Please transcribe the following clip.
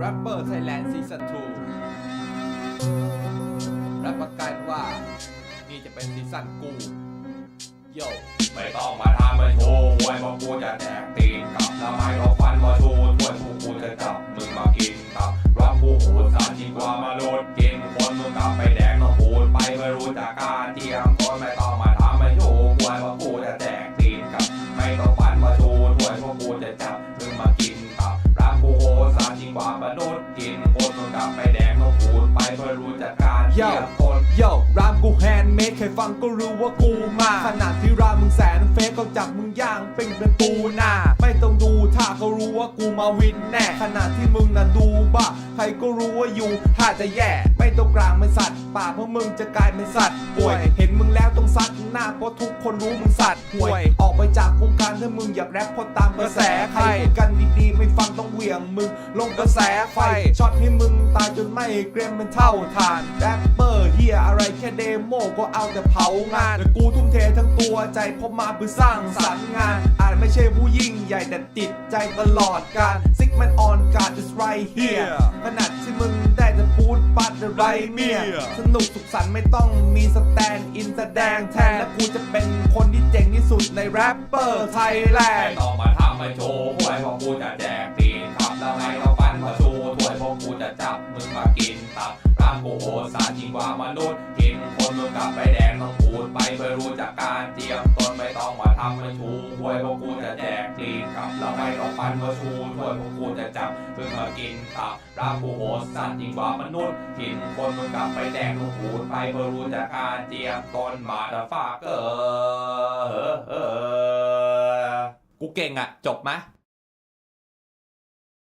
Rapper Thailand Season 2รับประกันว่า นี่จะเป็นซีซั่นกูโยไม่ต้องมาทำมาโชว์หวยเพราะกูจะแดกตีนกับละไม่ต้องฟันมาชูถ้วนพวกกูจะจับมึงมากินกับรับกูโหดสารยิ่งกว่ามาโดเก ดดกินคนมึงกลับไปแดกต้องพูดไปไม่รู้จากการเตรียมคน โยรามกูแฮนด์เมดใครฟังก็รู้ว่ากูมาขนาดที่รามมึงแสนเฟกเขาจับมึงย่างเป็นเป็นปูนาไม่ต้องดูถ้าเขารู้ว่ากูมาวินแน่ขนาดที่มึงน่ะดูบ้าใครก็รู้ว่าอยู่ถ้าจะแย่ ไม่ต้องกลางเป็นสัตว์ป่าเพราะมึงจะกลายเป็นสัตว์ป่วย เห็นมึงแล้ว ราะทุกคนรู้มึงสัตว์ห่วย ออกไปจากวงการถ้ามึงอยากแรปเพราะตามกระแสใครพูดกันดีๆ ไม่ฟังต้องเหวี่ยงมึง ลงกระแสไฟช็อตให้มึงตายจนไม่เกรียมเป็นเท่าทานแรปเปอร์เฮียอะไรแค่เดโมก็เอาแต่เผางานแต่กูทุ่มเททั้งตัวใจเพราะมาเพื่อสร้างสรรค์งานอาจไม่ใช่ผู้ยิ่งใหญ่แต่ติดใจตลอดการซิกมันออนการ just right here ขนาดที่มึงได้แต่พูดปัดอะไรเมียสนุกสุขสันต์ไม่ต้องมีสแตนด์อินแสดงแทนและกูจะเป็น ในแรปเปอร์ไทยแลนด์ต้องมาทำมาโชว์หวยเพราะกูจะแจกตีนขับแล้วไม่ต้องฟันมาชูถ้วยเพราะกูจะจับมึงมากินตับร่างกูโหดสารยิ่งกว่ามนุษย์กินคนมึงกลับไปแดงต้องพูดไปเพื่อรู้จักการเตรียมต งมาทำมาชูหวยพวกกูจะแจกกลีนขับแล้วไม่ต้องฟันมาชูถ้วยพวกกูจะจับเพื่อมากินตับร่างกูโหดสารยิ่งกว่ามนุษย์กินคนมึงกลับไปแดงต้องพูไปเพื่อรู้จากการเจียมตนมาดฟาเกอร์กูเก่งอะจบไหม